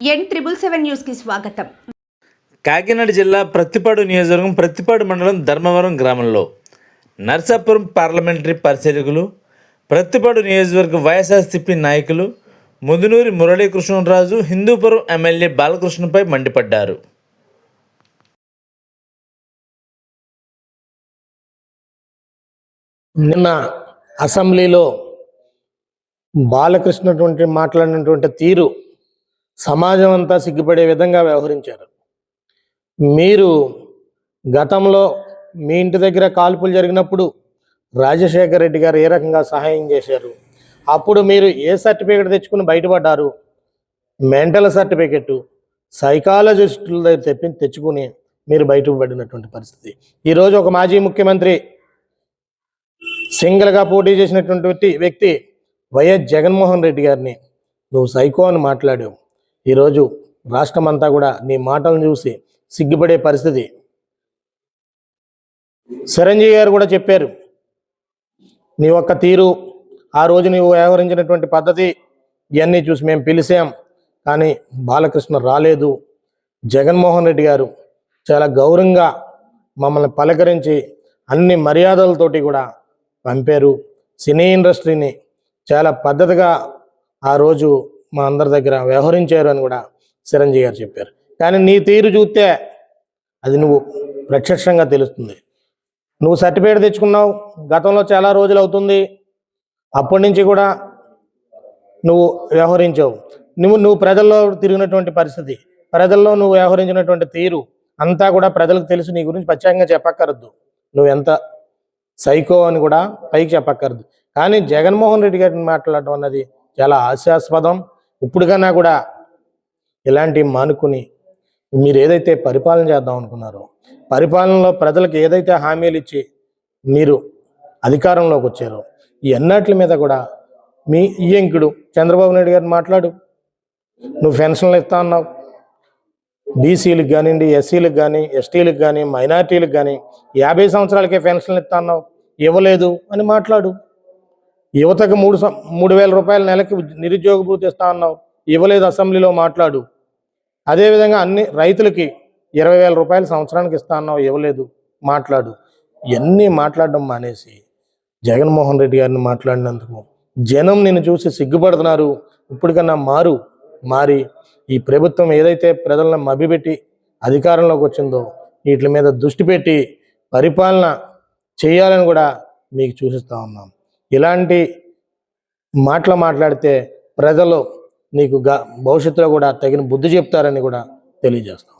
ఎన్ triple seven న్యూస్కి స్వాగతం. కాకినాడ జిల్లా ప్రత్తిపాడు నియోజకవర్గం ప్రత్తిపాడు మండలం ధర్మవరం గ్రామంలో నర్సాపురం పార్లమెంటరీ పరిశీలకులు ప్రత్తిపాడు నియోజకవర్గ వైఎస్ఆర్సీపీ నాయకులు ముదునూరి మురళీకృష్ణరాజు హిందూపురం ఎమ్మెల్యే బాలకృష్ణపై మండిపడ్డారు. నిన్న అసెంబ్లీలో బాలకృష్ణటువంటి మాట్లాడినటువంటి తీరు సమాజం అంతా సిగ్గుపడే విధంగా వ్యవహరించారు. మీరు గతంలో మీ ఇంటి దగ్గర కాల్పులు జరిగినప్పుడు రాజశేఖర రెడ్డి గారు ఏ రకంగా సహాయం చేశారు? అప్పుడు మీరు ఏ సర్టిఫికేట్ తెచ్చుకుని బయటపడ్డారు? మెంటల్ సర్టిఫికెట్ సైకాలజిస్టుల దగ్గర తెప్పి తెచ్చుకుని మీరు బయటపడినటువంటి పరిస్థితి. ఈరోజు ఒక మాజీ ముఖ్యమంత్రి సింగిల్గా పోటీ చేసినటువంటి వ్యక్తి వైఎస్ జగన్మోహన్ రెడ్డి గారిని నువ్వు సైకో అని మాట్లాడావు. ఈరోజు రాష్ట్రం అంతా కూడా నీ మాటలను చూసి సిగ్గుపడే పరిస్థితి. చిరంజీవి గారు కూడా చెప్పారు నీ ఒక్క తీరు ఆ రోజు నీవు వ్యవహరించినటువంటి పద్ధతి ఇవన్నీ చూసి మేము పిలిచాం కానీ బాలకృష్ణ రాలేదు. జగన్మోహన్ రెడ్డి గారు చాలా గౌరవంగా మమ్మల్ని పలకరించి అన్ని మర్యాదలతోటి కూడా పంపారు. సినీ ఇండస్ట్రీని చాలా పద్ధతిగా ఆ రోజు మా అందరి దగ్గర వ్యవహరించారు అని కూడా చిరంజీవి గారు చెప్పారు. కానీ నీ తీరు చూస్తే అది నువ్వు ప్రత్యక్షంగా తెలుస్తుంది. నువ్వు సర్టిఫికేట్ తెచ్చుకున్నావు గతంలో చాలా రోజులు అవుతుంది అప్పటి నుంచి కూడా నువ్వు వ్యవహరించావు. నువ్వు నువ్వు ప్రజల్లో తిరిగినటువంటి పరిస్థితి ప్రజల్లో నువ్వు వ్యవహరించినటువంటి తీరు అంతా కూడా ప్రజలకు తెలుసు నీ గురించి ప్రత్యేకంగా చెప్పక్కర్దు నువ్వు ఎంత సైకో అని కూడా పైకి చెప్పక్కర్దు కానీ జగన్మోహన్ రెడ్డి గారిని మాట్లాడటం అన్నది చాలా హాస్యాస్పదం. ఇప్పుడుకన్నా కూడా ఇలాంటివి మానుకుని మీరు ఏదైతే పరిపాలన చేద్దాం అనుకున్నారో పరిపాలనలో ప్రజలకు ఏదైతే హామీలు ఇచ్చి మీరు అధికారంలోకి వచ్చారో ఈ అన్నట్ల మీద కూడా మీ ఈయంకుడు చంద్రబాబు నాయుడు గారిని మాట్లాడు. నువ్వు పెన్షన్లు ఇస్తా అన్నావు. బీసీలకు కానివ్వండి ఎస్సీలకు కానీ ఎస్టీలకు కానీ మైనార్టీలకు కానీ యాభై సంవత్సరాలకే పెన్షన్లు ఇస్తా అన్నావు. ఇవ్వలేదు అని మాట్లాడు. యువతకు మూడు సం- మూడు వేల రూపాయల నెలకి నిరుద్యోగ భృతి ఇస్తా అన్నావు. ఇవ్వలేదు అసెంబ్లీలో మాట్లాడు. అదేవిధంగా అన్ని రైతులకి ఇరవై వేల రూపాయలు సంవత్సరానికి ఇస్తా అన్నావు ఇవ్వలేదు మాట్లాడు. ఇవన్నీ మాట్లాడడం మానేసి జగన్మోహన్ రెడ్డి గారిని మాట్లాడినందుకు జనం నిన్ను చూసి సిగ్గుపడుతున్నారు. ఇప్పటికన్నా మారు మారి. ఈ ప్రభుత్వం ఏదైతే ప్రజలను మభ్యపెట్టి అధికారంలోకి వచ్చిందో వీటి మీద దృష్టి పెట్టి పరిపాలన చేయాలని కూడా మీకు చూపిస్తా ఉన్నాం. ఇలాంటి మాటలు మాట్లాడితే ప్రజలు నీకు గా భవిష్యత్తులో కూడా తగిన బుద్ధి చెప్తారని కూడా తెలియజేస్తాం